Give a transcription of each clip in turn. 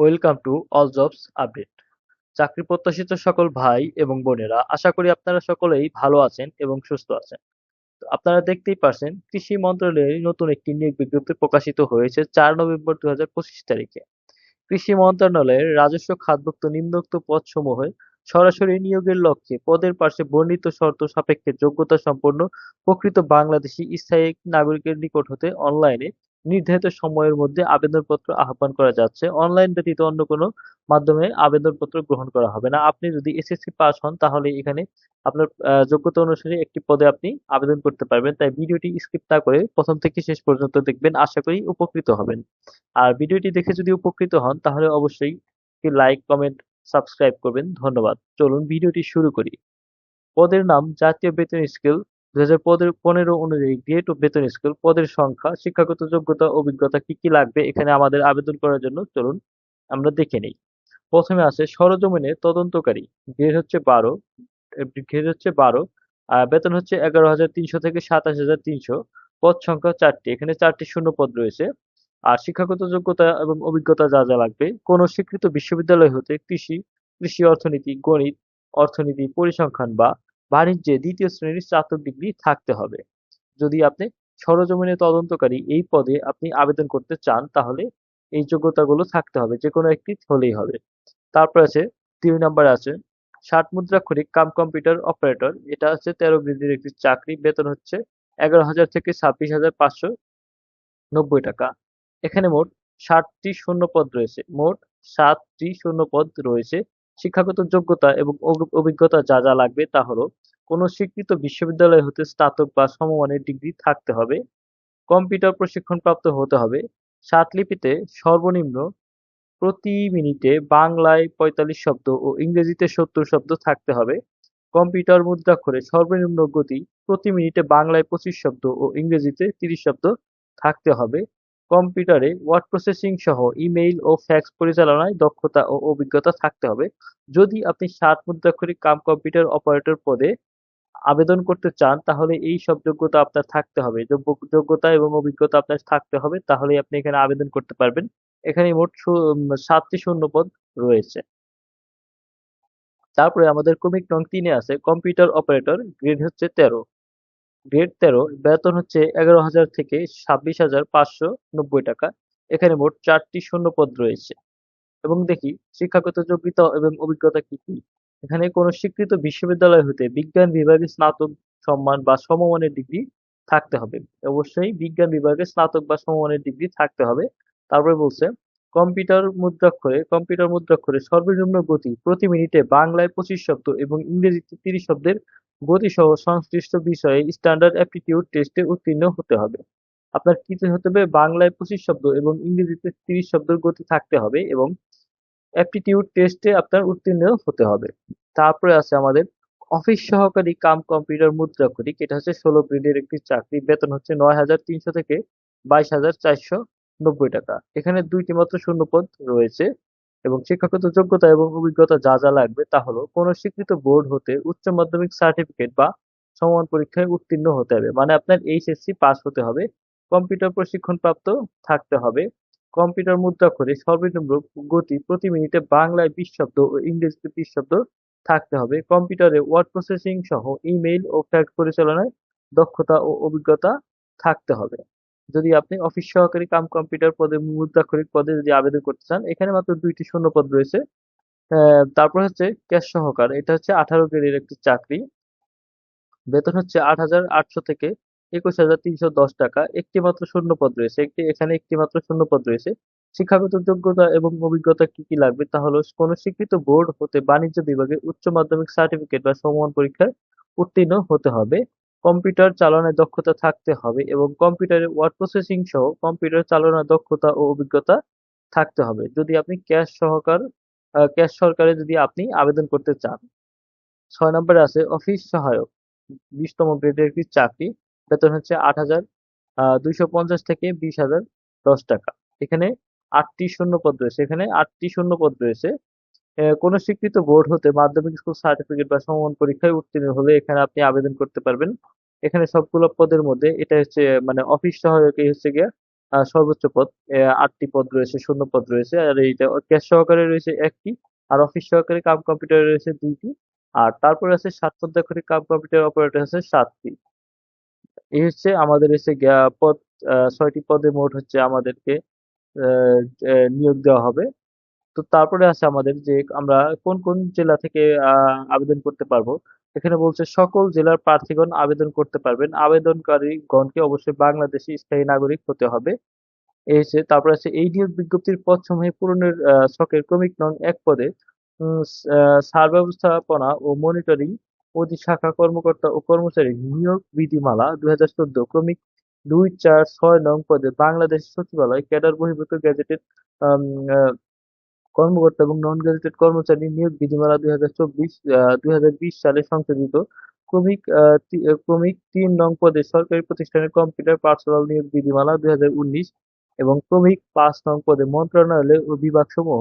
Welcome to all jobs update চাকরি প্রত্যাশিত সকল ভাই এবং বোনেরা, আশা করি আপনারা সকলেই ভালো আছেন এবং সুস্থ আছেন। আপনারা দেখতেই পারছেন, কৃষি মন্ত্রণালয়ের নতুন একটি নিয়োগ বিজ্ঞপ্তি প্রকাশিত হয়েছে চার নভেম্বর দু হাজার পঁচিশ তারিখে। কৃষি মন্ত্রণালয়ের রাজস্ব খাতভুক্ত নিম্নোক্ত পদসমূহে সরাসরি নিয়োগের লক্ষ্যে পদের পাশে বর্ণিত শর্ত সাপেক্ষে যোগ্যতা সম্পন্ন প্রকৃত বাংলাদেশি স্থায়ী নাগরিকের নিকট হতে অনলাইনে নির্ধারিত সময়ের মধ্যে আবেদনপত্র আহ্বান করা যাচ্ছে। অনলাইন ব্যতীত অন্য কোনো মাধ্যমে আবেদনপত্র গ্রহণ করা হবে না। আপনি যদি এসএসসি পাস হন, তাহলে এখানে আপনার যোগ্যতা অনুসারে একটি পদে আপনি আবেদন করতে পারবেন। তাই ভিডিওটি স্কিপ না করে প্রথম থেকে শেষ পর্যন্ত দেখবেন। আশা করি উপকৃত হবেন। আর ভিডিওটি দেখে যদি উপকৃত হন, তাহলে অবশ্যই লাইক, কমেন্ট, সাবস্ক্রাইব করবেন। ধন্যবাদ। চলুন ভিডিওটি শুরু করি। পদের নাম জাতীয় বেতন স্কেল দুই হাজার পনেরো অনুযায়ী গ্রেড ও বেতন স্কেল পদের সংখ্যা, শিক্ষাগত যোগ্যতা, অভিজ্ঞতা কি কি লাগবে এখানে আমাদের আবেদন করার জন্য চলুন আমরা দেখে নেই। প্রথমে আছে সরজমিনে তদন্তকারী গ্রেড হচ্ছে বারো গ্রেড হচ্ছে বারো বেতন হচ্ছে এগারো হাজার তিনশো থেকে সাতাশ হাজার তিনশো, পদ সংখ্যা চারটি, এখানে চারটি শূন্য পদ রয়েছে। আর শিক্ষাগত যোগ্যতা এবং অভিজ্ঞতা যা যা লাগবে, কোনো স্বীকৃত বিশ্ববিদ্যালয় হতে কৃষি কৃষি অর্থনীতি, গণিত, অর্থনীতি, পরিসংখ্যান বা বাণিজ্যে দ্বিতীয় শ্রেণির স্নাতক ডিগ্রি থাকতে হবে। যদি আপনি সরজমিনে তদন্তকারী এই পদে আপনি আবেদন করতে চান, তাহলে এই যোগ্যতাগুলো থাকতে হবে যে কোনো একটি হলেই হবে। তারপর আছে, তিন নাম্বার আছে, ষাট মুদ্রাক্ষরিক কাম কম্পিউটার অপারেটর, এটা হচ্ছে তেরো গ্রেডের একটি চাকরি, বেতন হচ্ছে এগারো হাজার থেকে ছাব্বিশ হাজার পাঁচশো নব্বই টাকা। এখানে মোট ষাটটি শূন্য পদ রয়েছে, মোট সাতটি শূন্য পদ রয়েছে। শিক্ষাগত যোগ্যতা এবং অভি- অভিজ্ঞতা যা যা লাগবে তা হলো, কোনো স্বীকৃত বিশ্ববিদ্যালয় হতে স্নাতক বা সমমানের ডিগ্রি থাকতে হবে, কম্পিউটার প্রশিক্ষণপ্রাপ্ত হতে হবে, সাত লিপিতে সর্বনিম্ন প্রতি মিনিটে বাংলায় পঁয়তাল্লিশ শব্দ ও ইংরেজিতে সত্তর শব্দ থাকতে হবে, কম্পিউটার মুদ্রাক্ষরে সর্বনিম্ন গতি প্রতি মিনিটে বাংলায় পঁচিশ শব্দ ও ইংরেজিতে তিরিশ শব্দ থাকতে হবে কম্পিউটারে ওয়ার্ড প্রসেসিং সহ ইমেইল ও ফ্যাক্স পরিচালনায় দক্ষতা ও অভিজ্ঞতা থাকতে হবে। যদি আপনি সাত মুদ্রাক্ষরিক কাম কম্পিউটার অপারেটর পদে আবেদন করতে চান, তাহলে এই সব যোগ্যতা আপনার থাকতে হবে। যোগ্য- যোগ্যতা এবং অভিজ্ঞতা আপনার থাকতে হবে তাহলে আপনি এখানে আবেদন করতে পারবেন। এখানে মোট সাতটি শূন্য পদ রয়েছে। তারপরে আমাদের ক্রমিক নং তিনে আছে, কম্পিউটার অপারেটর, গ্রেড হচ্ছে তেরো। গ্রেড তেরো, বেতন হচ্ছে এগারো হাজার থেকে ছাব্বিশ হাজার পাঁচশো নব্বই টাকা। এখানে মোট চারটি শূন্য পদ রয়েছে। এবং দেখি, শিক্ষাগত যোগ্যতা এবং অভিজ্ঞতা কি কি? এখানে কোনো স্বীকৃত বিশ্ববিদ্যালয় হতে বিজ্ঞান বিভাগে স্নাতক সম্মান বা সমমানের ডিগ্রি থাকতে হবে। অবশ্যই বিজ্ঞান বিভাগে স্নাতক বা সমমানের ডিগ্রি থাকতে হবে। তারপরে বলছে, কম্পিউটার মুদ্রাক্ষরে কম্পিউটার মুদ্রাক্ষরে সর্বনিম্ন গতি প্রতি মিনিটে বাংলায় পঁচিশ শব্দ এবং ইংরেজিতে তিরিশ শব্দের গতিসহ সংশ্লিষ্ট বিষয়ে স্ট্যান্ডার্ড অ্যাপটিটিউড টেস্টে উত্তীর্ণ হতে হবে। আপনার কি হতে হবে? বাংলায় পঁচিশ শব্দ এবং ইংরেজিতে তিরিশ শব্দের গতি থাকতে হবে এবং অ্যাপটিটিউড টেস্টে আপনার উত্তীর্ণ হতে হবে। তারপরে আছে আমাদের অফিস সহকারী কাম কম্পিউটার মুদ্রাক্ষরিক এটা হচ্ছে ষোলো গ্রেডের একটি চাকরি, বেতন হচ্ছে নয় হাজার তিনশো থেকে বাইশ হাজার চারশো নব্বই টাকা। এখানে দুইটি মাত্র শূন্যপদ রয়েছে। এবং শিক্ষাগত যোগ্যতা এবং অভিজ্ঞতা যা যা লাগবে তা হলো কোন স্বীকৃত বোর্ড হতে উচ্চ মাধ্যমিক সার্টিফিকেট বা সমান পরীক্ষায় উত্তীর্ণ হতে হবে। মানে আপনার এইচএসসি পাস হতে হবে কম্পিউটার প্রশিক্ষণ প্রাপ্ত থাকতে হবে কম্পিউটার মুদ্রাক্ষরে সর্বনিম্ন গতি প্রতি মিনিটে বাংলায় বিশ শব্দ ও ইংরেজিতে বিশ শব্দ থাকতে হবে। কম্পিউটারে ওয়ার্ড প্রসেসিং সহ ইমেইল ও ফ্যাক্স পরিচালনায় দক্ষতা ও অভিজ্ঞতা থাকতে হবে। যদি আপনি অফিস সহকারী কাম কম্পিউটার পদে মুদ্রাক্ষরিক পদে যদি আবেদন করতে চান, এখানে মাত্র দুইটি শূন্য পদ রয়েছে। তারপর হচ্ছে ক্যাশ সহকার, এটা হচ্ছে আঠারো গ্রেডের একটি চাকরি। বেতন হচ্ছে আট হাজার আটশো থেকে একুশ হাজার তিনশো দশ টাকা। একটি মাত্র শূন্য পদ রয়েছে। একটি, এখানে একটি মাত্র শূন্য পদ রয়েছে। শিক্ষাগত যোগ্যতা এবং অভিজ্ঞতা কি কি লাগবে তা হলো, কোনো স্বীকৃত বোর্ড হতে বাণিজ্য বিভাগে উচ্চ মাধ্যমিক সার্টিফিকেট বা সমমান পরীক্ষায় উত্তীর্ণ হতে হবে। কম্পিউটার চালানোর দক্ষতা থাকতে হবে এবং কম্পিউটারে ওয়ার্ড প্রসেসিং সহ কম্পিউটার চালানোর দক্ষতা ও অভিজ্ঞতা থাকতে হবে। যদি আপনি ক্যাশ সহকার ক্যাশ সরকারে যদি আপনি আবেদন করতে চান। ছয় নম্বরে আছে অফিস সহায়ক। বিশতম গ্রেডের একটি চাকরি। বেতন হচ্ছে আট হাজার দুইশো পঞ্চাশ থেকে বিশ হাজার দশ টাকা। এখানে আটটি শূন্য পদ রয়েছে। এখানে আটটি শূন্য পদ রয়েছে। কোনো স্বীকৃত বোর্ড হতে মাধ্যমিক স্কুল সার্টিফিকেট বা সমমান পরীক্ষায় উত্তীর্ণ হলে এখানে আপনি আবেদন করতে পারবেন। এখানে সবগুলো পদের মধ্যে এটা হচ্ছে মানে অফিস সহায়ক এই হচ্ছে গিয়ে আহ, সর্বোচ্চ পদ আটটি পদ রয়েছে শূন্য পদ রয়েছে আর এইটা ক্যাশ সহকারে রয়েছে একটি আর অফিস সহকারী কাম কম্পিউটারে রয়েছে দুইটি আর তারপরে আছে পদাক্ষরিক কাম কম্পিউটার অপারেটর আছে সাতটি। এই হচ্ছে আমাদের হচ্ছে পদ ছয়টি পদে মোট হচ্ছে আমাদেরকে নিয়োগ দেওয়া হবে। তো তারপরে আছে আমাদের যে আমরা কোন কোন জেলা থেকে আহ, আবেদন করতে পারব? এখানে বলছে সকল জেলার প্রার্থীগণ আবেদন করতে পারবেন। আবেদনকারী গণকে অবশ্যই বাংলাদেশি স্থায়ী নাগরিক হতে হবে। হচ্ছে তারপরে আছে এই নিয়োগ বিজ্ঞপ্তির পদ সমূহে পূরণের ছকের ক্রমিক নং এক পদে উম, আহ, সার ব্যবস্থাপনা ও মনিটরিং অধি শাখা কর্মকর্তা ও কর্মচারী নিয়োগ বিধিমালা দুই হাজার চোদ্দ ক্রমিক দুই চার ছয় নং পদে বাংলাদেশ সচিবালয় ক্যাডার বহির্ভূত গেজেটেড কর্মকর্তা এবং নন গেজেটেড কর্মচারী নিয়োগ বিধিমালা দুই হাজার চব্বিশ দুই হাজার বিশ সালে সংশোধিত। ক্রমিক ক্রমিক তিন নং পদে সরকারি প্রতিষ্ঠানের কম্পিউটার পার্সোনাল নিয়োগ বিধিমালা দুই হাজার উনিশ এবং ক্রমিক পাঁচ নং পদে মন্ত্রণালয় ও বিভাগসমূহ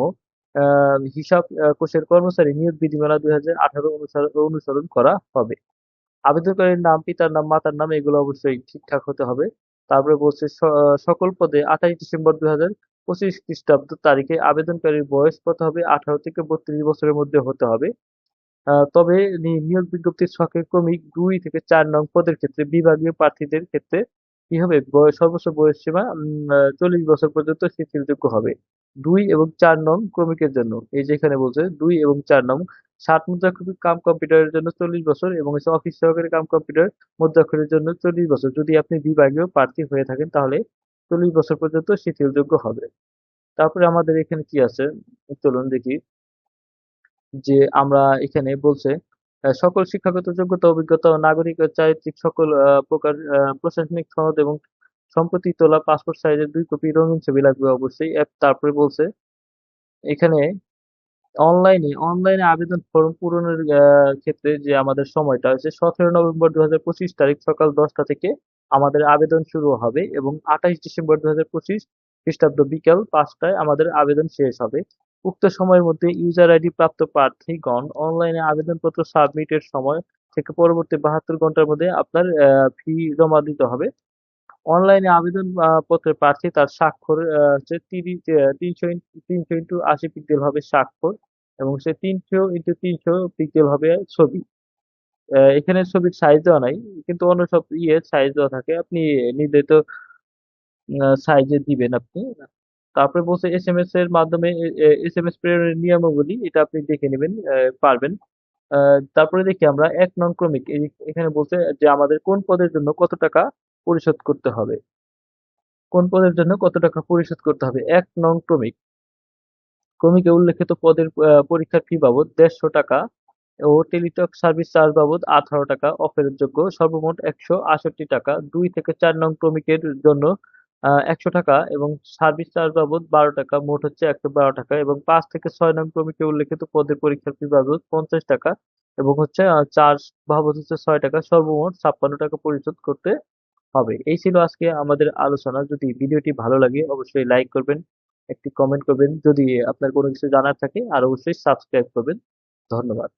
হিসাব কোষের কর্মচারী নিয়োগ বিধিমালা দুই হাজার আঠারো অনুসরণ অনুসরণ করা হবে। আবেদনকারীর নাম, পিতার নাম, মাতার নাম এগুলো অবশ্যই ঠিকঠাক হতে হবে। তারপরে বলছে সকল পদে আঠাশ ডিসেম্বর দুই হাজার পঁচিশ খ্রিস্টাব্দ তারিখে আবেদনকারীর বয়স কত হবে? আঠারো থেকে বত্রিশ বছরের মধ্যে হতে হবে। তবে নিয়োগ বিজ্ঞপ্তির ছকে ক্রমিক দুই থেকে চার নং পদের ক্ষেত্রে বিভাগীয় প্রার্থীদের ক্ষেত্রে কি হবে? সর্বোচ্চ বয়স সীমা চল্লিশ বছর পর্যন্ত শিথিলযোগ্য হবে। দুই এবং চার নং ক্রমিকের জন্য, এই যেখানে বলছে, দুই এবং চার নং ষাট মুদ্রাক্ষরিক কাম কম্পিউটারের জন্য চল্লিশ বছর এবং অফিস সহকারী কাম কম্পিউটার মুদ্রাক্ষরের জন্য চল্লিশ বছর। যদি আপনি বিভাগীয় প্রার্থী হয়ে থাকেন তাহলে চল্লিশ বছর পর্যন্ত শিথিলযোগ্য হবে। তারপরে আমাদের এখানে কি আছে? চলুন দেখি। যে আমরা এখানে বলছে সকল শিক্ষাগত যোগ্যতা, অভিজ্ঞতা ও নাগরিক চারিত্রিক সকল প্রকার প্রশাসনিক সনদ এবং সম্প্রতি তোলা পাসপোর্ট সাইজের দুই কপি রঙিন ছবি লাগবে অবশ্যই। তারপরে বলছে, এখানে অনলাইনে অনলাইনে আবেদন ফর্ম পূরণের ক্ষেত্রে যে আমাদের সময়টা হচ্ছে সতেরো নভেম্বর দু তারিখ সকাল দশটা থেকে আমাদের আবেদন শুরু হবে এবং আঠাইশ ডিসেম্বর দু হাজার পঁচিশ খ্রিস্টাব্দ বিকাল পাঁচটায় আমাদের আবেদন শেষ হবে। উক্ত সময়ের মধ্যে ইউজার আইডি প্রাপ্ত প্রার্থীগণ অনলাইনে আবেদনপত্র সাবমিটের সময় থেকে পরবর্তী বাহাত্তর ঘণ্টার মধ্যে আপনার ফি জমা দিতে হবে। অনলাইনে আবেদন আহ, পত্রে প্রার্থী তার স্বাক্ষর হচ্ছে তিনশো তিনশো ইন্টু আশি পিক্সেল হবে স্বাক্ষর এবং সে তিনশো ইন্টু তিনশো পিক্সেল হবে ছবি। এখানে ছবির সাইজ দেওয়া নাই, কিন্তু অন্য সব ইয়ে সাইজ দেওয়া থাকে। আপনি নির্ধারিত সাইজে দিবেন আপনি। তারপরে বলছে এস এম এস এর মাধ্যমে এস এম এস প্রেরণের নিয়মাবলী, এটা আপনি দেখে নেবেন পারবেন। তারপরে দেখি আমরা এক নন ক্রমিক এখানে বলছে যে আমাদের কোন পদের জন্য কত টাকা পরিশোধ করতে হবে? কোন পদের জন্য কত টাকা পরিশোধ করতে হবে? এক নন ক্রমিক। ক্রমিকে উল্লেখিত পদের পরীক্ষার ফি বাবদ দেড়শো টাকা ও টেলিটক সার্ভিস চার্জ বাবদ আঠারো টাকা, অফেরতযোগ্য, সর্বমোট একশো আটষট্টি টাকা। দুই থেকে চার নং ক্রমিকের জন্য একশো টাকা এবং সার্ভিস চার্জ বাবদ বারো টাকা, মোট হচ্ছে একশো বারো টাকা এবং পাঁচ থেকে ছয় নং ক্রমিকে উল্লেখিত পদের পরীক্ষার ফি বাবদ পঞ্চাশ টাকা এবং হচ্ছে চার্জ বাবদ হচ্ছে ছয় টাকা, সর্বমোট ছাপ্পান্ন টাকা পরিশোধ করতে হবে। এই ছিল আজকে আমাদের আলোচনা। যদি ভিডিওটি ভালো লাগে, অবশ্যই লাইক করবেন, একটি কমেন্ট করবেন। যদি আপনার কোনো কিছু জানার থাকে, আর অবশ্যই সাবস্ক্রাইব করবেন। ধন্যবাদ।